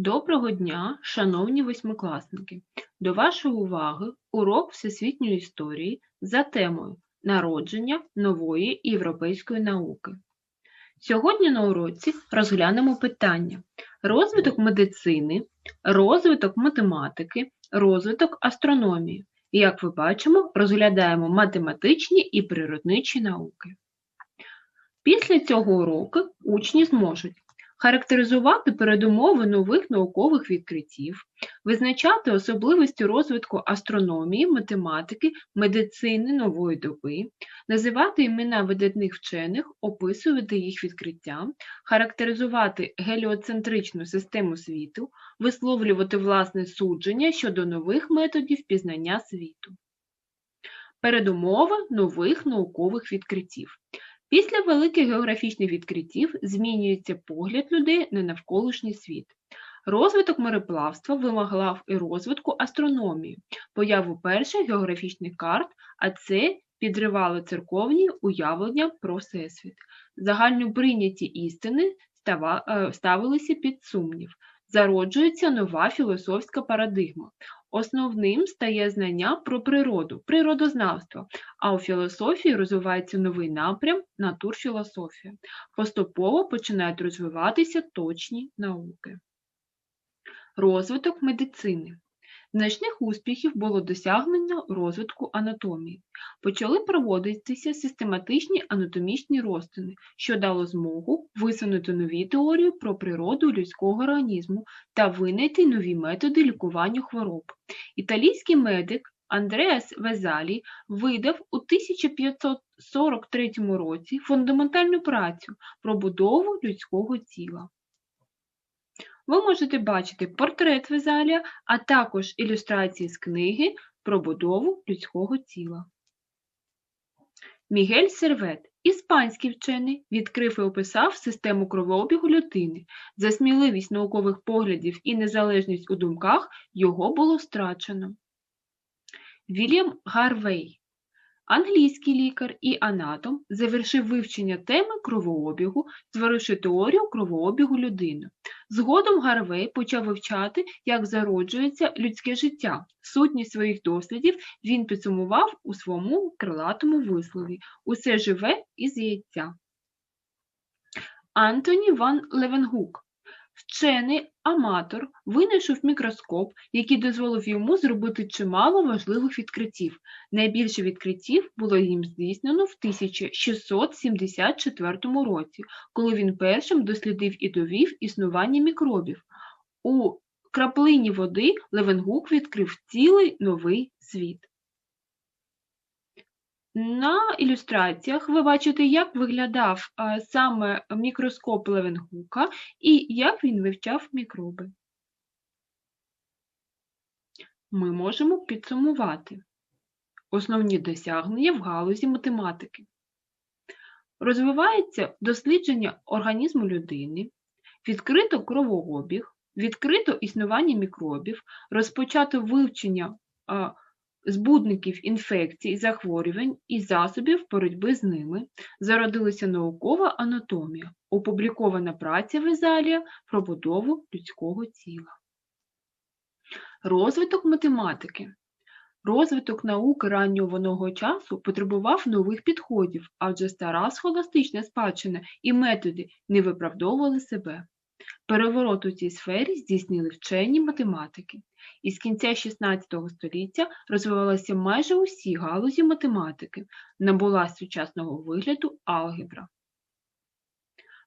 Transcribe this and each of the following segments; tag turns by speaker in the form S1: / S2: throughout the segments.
S1: Доброго дня, шановні восьмикласники! До вашої уваги урок всесвітньої історії за темою Народження нової європейської науки. Сьогодні на уроці розглянемо питання розвиток медицини, розвиток математики, розвиток астрономії. І, як ви бачимо, розглядаємо математичні і природничі науки. Після цього уроку учні зможуть характеризувати передумови нових наукових відкриттів, визначати особливості розвитку астрономії, математики, медицини нової доби, називати імена видатних вчених, описувати їх відкриття, характеризувати геліоцентричну систему світу, висловлювати власне судження щодо нових методів пізнання світу. Передумови нових наукових відкриттів. Після великих географічних відкриттів змінюється погляд людей на навколишній світ. Розвиток мореплавства вимагав і розвитку астрономії, появу перших географічних карт, а це підривало церковні уявлення про Всесвіт. Загальноприйняті істини ставилися під сумнів. Зароджується нова філософська парадигма. Основним стає знання про природу, природознавство, а у філософії розвивається новий напрям натурфілософія. Поступово починають розвиватися точні науки. Розвиток медицини. Значних успіхів було досягнення розвитку анатомії. Почали проводитися систематичні анатомічні розтини, що дало змогу висунути нові теорії про природу людського організму та винайти нові методи лікування хвороб. Італійський медик Андреас Везалі видав у 1543 році фундаментальну працю про будову людського тіла. Ви можете бачити портрет Везалія, а також ілюстрації з книги про будову людського тіла. Мігель Сервет, іспанський вчений, відкрив і описав систему кровообігу людини. За сміливість наукових поглядів і незалежність у думках його було страчено. Вільям Гарвей, англійський лікар і анатом, завершив вивчення теми кровообігу, створивши теорію кровообігу людини. Згодом Гарвей почав вивчати, як зароджується людське життя. Сутність своїх дослідів він підсумував у своєму крилатому вислові Усе живе із яйця. Антоні Ван Левенгук Вчений аматор винайшов мікроскоп, який дозволив йому зробити чимало важливих відкриттів. Найбільше відкриттів було їм здійснено в 1674 році, коли він першим дослідив і довів існування мікробів. У краплині води Левенгук відкрив цілий новий світ. На ілюстраціях ви бачите, як виглядав саме мікроскоп Левенгука і як він вивчав мікроби. Ми можемо підсумувати основні досягнення в галузі математики. Розвивається дослідження організму людини, відкрито кровообіг, відкрито існування мікробів, розпочато вивчення збудників інфекцій, захворювань і засобів боротьби з ними, зародилася наукова анатомія, опублікована праця Везалія про будову людського тіла. Розвиток математики. Розвиток науки раннього воного часу потребував нових підходів, адже стара схоластична спадщина і методи не виправдовували себе. Переворот у цій сфері здійснили вчені математики. Із кінця XVI століття розвивалися майже усі галузі математики, набула сучасного вигляду алгебра.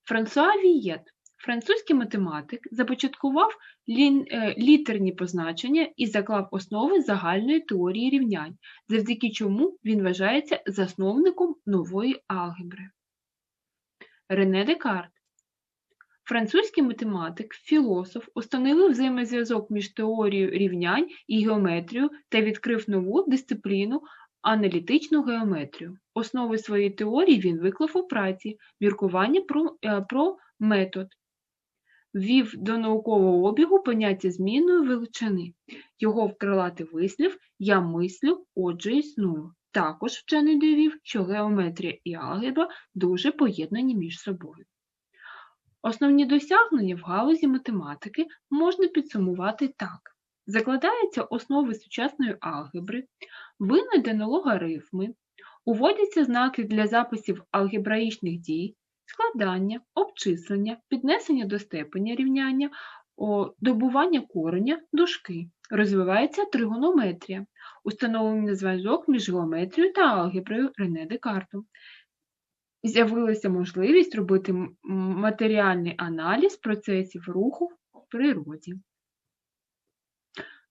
S1: Франсуа Вієт, французький математик, започаткував е, літерні позначення і заклав основи загальної теорії рівнянь, завдяки чому він вважається засновником нової алгебри. Рене Декарт Французький математик, філософ установив взаємозв'язок між теорією рівнянь і геометрією та відкрив нову дисципліну аналітичну геометрію. Основи своєї теорії він виклав у праці міркування про, е, про метод, ввів до наукового обігу поняття змінної величини. Його вкрилати вислів Я мислю, отже існую. Також вчений довів, що геометрія і алгебра дуже поєднані між собою. Основні досягнення в галузі математики можна підсумувати так. Закладаються основи сучасної алгебри, винайдено логарифми, уводяться знаки для записів алгебраїчних дій, складання, обчислення, піднесення до степеня рівняння, добування кореня, дужки. Розвивається тригонометрія, установлений зв'язок між геометрією та алгеброю Рене Декарту. З'явилася можливість робити матеріальний аналіз процесів руху в природі.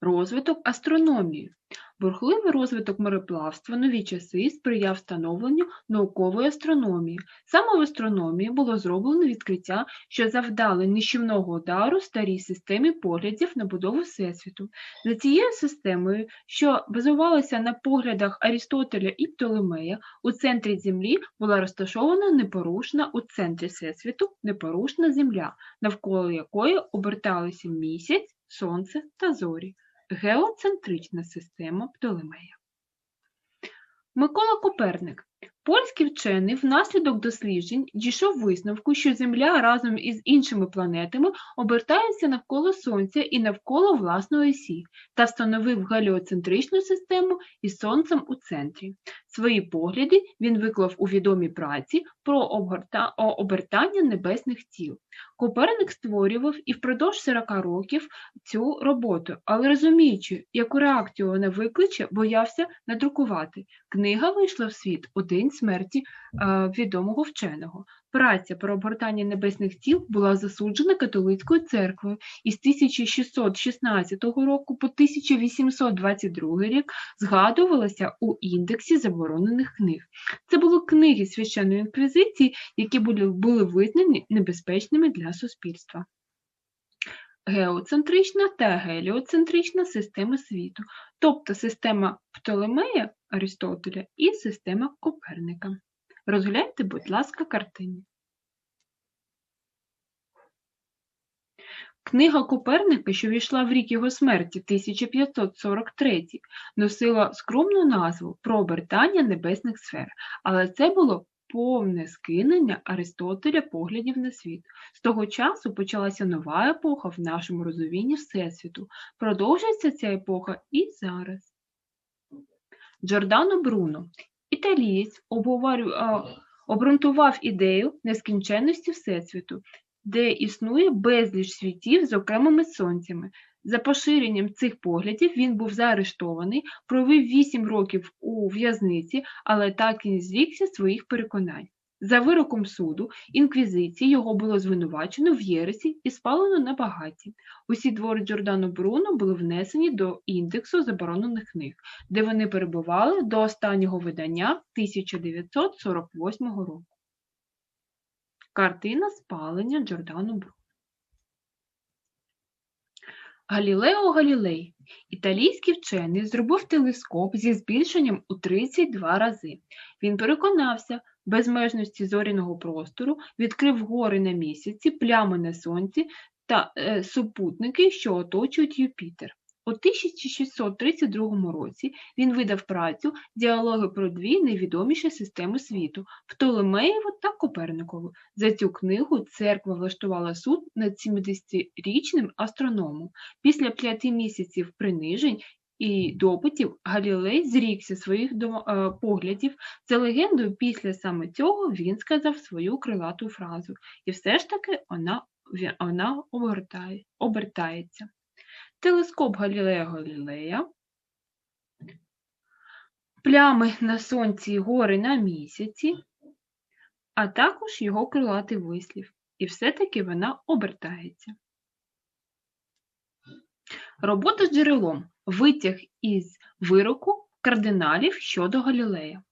S1: Розвиток астрономії. Бурхливий розвиток мореплавства нові часи сприяв встановленню наукової астрономії. Саме в астрономії було зроблено відкриття, що завдали нищівного удару старій системі поглядів на будову Всесвіту. За цією системою, що базувалася на поглядах Арістотеля і Птолемея, у центрі Землі була розташована непорушна у центрі Всесвіту непорушна Земля, навколо якої оберталися місяць, сонце та зорі. Геоцентрична система Птолемея. Микола Коперник. Польський вчений внаслідок досліджень дійшов висновку, що Земля разом із іншими планетами обертається навколо Сонця і навколо власної осі та встановив геліоцентричну систему із Сонцем у центрі. Свої погляди він виклав у відомій праці про обертання небесних тіл. Коперник створював і впродовж 40 років цю роботу, але розуміючи, яку реакцію вона викличе, боявся надрукувати. Книга вийшла в світ у день смерті е, відомого вченого. Праця про обгортання небесних тіл була засуджена католицькою церквою і з 1616 року по 1822 рік згадувалася у індексі заборонених книг. Це були книги священної інквізиції, які були визнані небезпечними для суспільства. Геоцентрична та геліоцентрична системи світу, тобто система Птолемея Арістотеля і система Коперника. Розгляньте, будь ласка, картини. Книга Коперника, що війшла в рік його смерті 1543, носила скромну назву Про обертання небесних сфер, але це було повне скинення Аристотеля поглядів на світ. З того часу почалася нова епоха в нашому розумінні Всесвіту. Продовжується ця епоха і зараз. Джордано Бруно, італієць, обґрунтував ідею нескінченності Всесвіту, де існує безліч світів з окремими сонцями. За поширенням цих поглядів він був заарештований, провів 8 років у в'язниці, але так і не зрікся своїх переконань. За вироком суду, інквізиції його було звинувачено в єресі і спалено на багаті. Усі твори Джордано Бруно були внесені до індексу заборонених книг, де вони перебували до останнього видання 1948 року. Картина спалення Джордано Бруно. Галілео Галілей, італійський вчений, зробив телескоп зі збільшенням у 32 рази. Він переконався безмежності зоряного простору, відкрив гори на місяці, плями на сонці та е, супутники, що оточують Юпітер. У 1632 році він видав працю «Діалоги про дві найвідоміші системи світу Птолемеєву та Коперникову. За цю книгу церква влаштувала суд над 70-річним астрономом. Після п'яти місяців принижень і допитів Галілей зрікся своїх е, поглядів. За легендою, після саме цього він сказав свою крилату фразу. І все ж таки вона, вона обертає, обертається. Телескоп Галілея Галілея, плями на сонці і гори на місяці, а також його крилатий вислів. І все-таки вона обертається. Робота з джерелом. Витяг із вироку кардиналів щодо Галілея.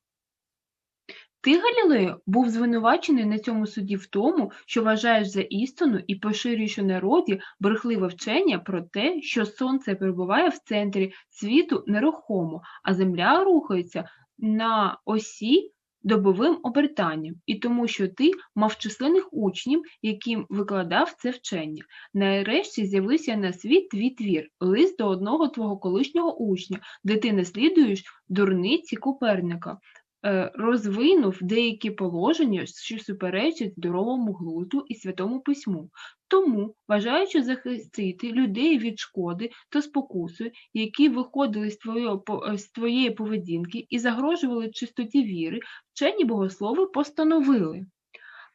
S1: Ти, Галілею, був звинувачений на цьому суді в тому, що вважаєш за істину і поширюєш у народі брехливе вчення про те, що сонце перебуває в центрі світу нерухомо, а земля рухається на осі добовим обертанням, і тому, що ти мав численних учнів, яким викладав це вчення. Нарешті з'явився на світ твій твір, лист до одного твого колишнього учня, де ти наслідуєш дурниці Коперника. Е, розвинув деякі положення, що суперечать здоровому глузду і святому письму. Тому, бажаючи захистити людей від шкоди та спокуси, які виходили е, з твоєї поведінки і загрожували чистоті віри, вчені богослови постановили.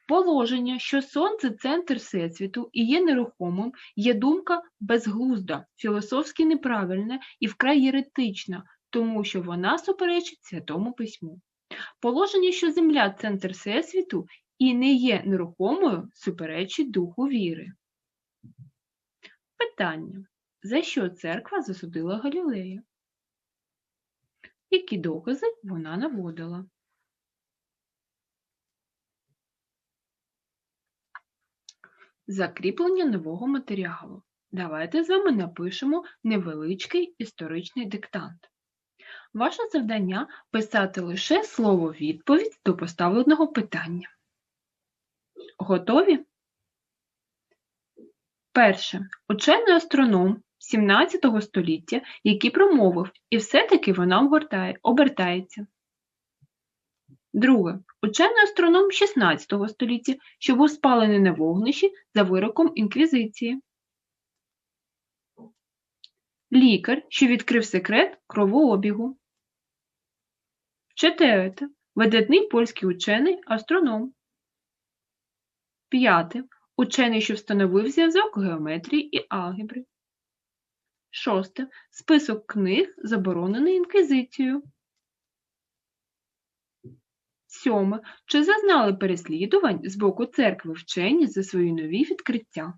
S1: Положення, що сонце центр всесвіту і є нерухомим, є думка безглузда, філософськи неправильна і вкрай єретична, тому що вона суперечить Святому Письму. Положення, що Земля центр всесвіту і не є нерухомою, суперечить духу віри. Питання. За що церква засудила Галілея? Які докази вона наводила? Закріплення нового матеріалу. Давайте з вами напишемо невеличкий історичний диктант. Ваше завдання писати лише слово відповідь до поставленого питання. Готові? Перше. Учений астроном 17 століття, який промовив, і все-таки вона обертається. Друге. Учений астроном 16 століття, що був спалений на вогнищі за вироком інквізиції. Лікар, що відкрив секрет кровообігу. Четверте. Видатний польський учений астроном. П'яте. Учений, що встановив зв'язок геометрії і алгебри. Шосте. Список книг, заборонений інквізицією. Сьоме. Чи зазнали переслідувань з боку церкви вчені за свої нові відкриття?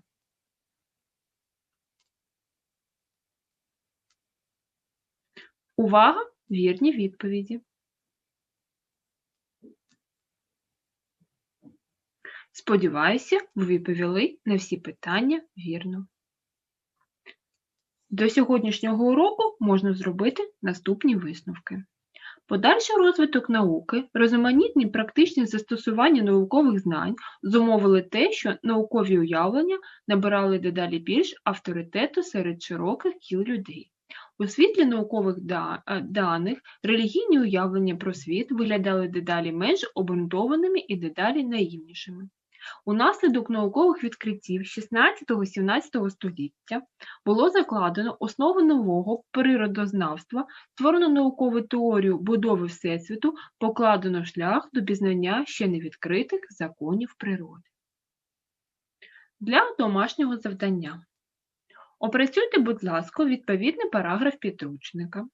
S1: Увага! Вірні відповіді. Сподіваюся, ви відповіли на всі питання вірно. До сьогоднішнього уроку можна зробити наступні висновки. Подальший розвиток науки, розуманітні практичні застосування наукових знань зумовили те, що наукові уявлення набирали дедалі більш авторитету серед широких кіл людей. У світлі наукових е, даних релігійні уявлення про світ виглядали дедалі менш обґрунтованими і дедалі наївнішими. Унаслідок наукових відкриттів 16-17 століття було закладено основи нового природознавства, створено наукову теорію будови Всесвіту, покладено шлях до пізнання ще невідкритих законів природи. Для домашнього завдання. Опрацюйте, будь ласка, відповідний параграф підручника.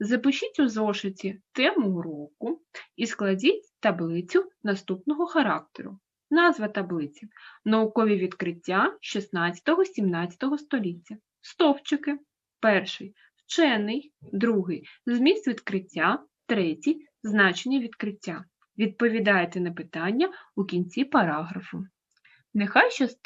S1: Запишіть у зошиті тему уроку і складіть таблицю наступного характеру. Назва таблиці Наукові відкриття 16-17 століття. Стовпчики. Перший вчений, другий зміст відкриття, третій значення відкриття. Відповідайте на питання у кінці параграфу. Нехай щастить!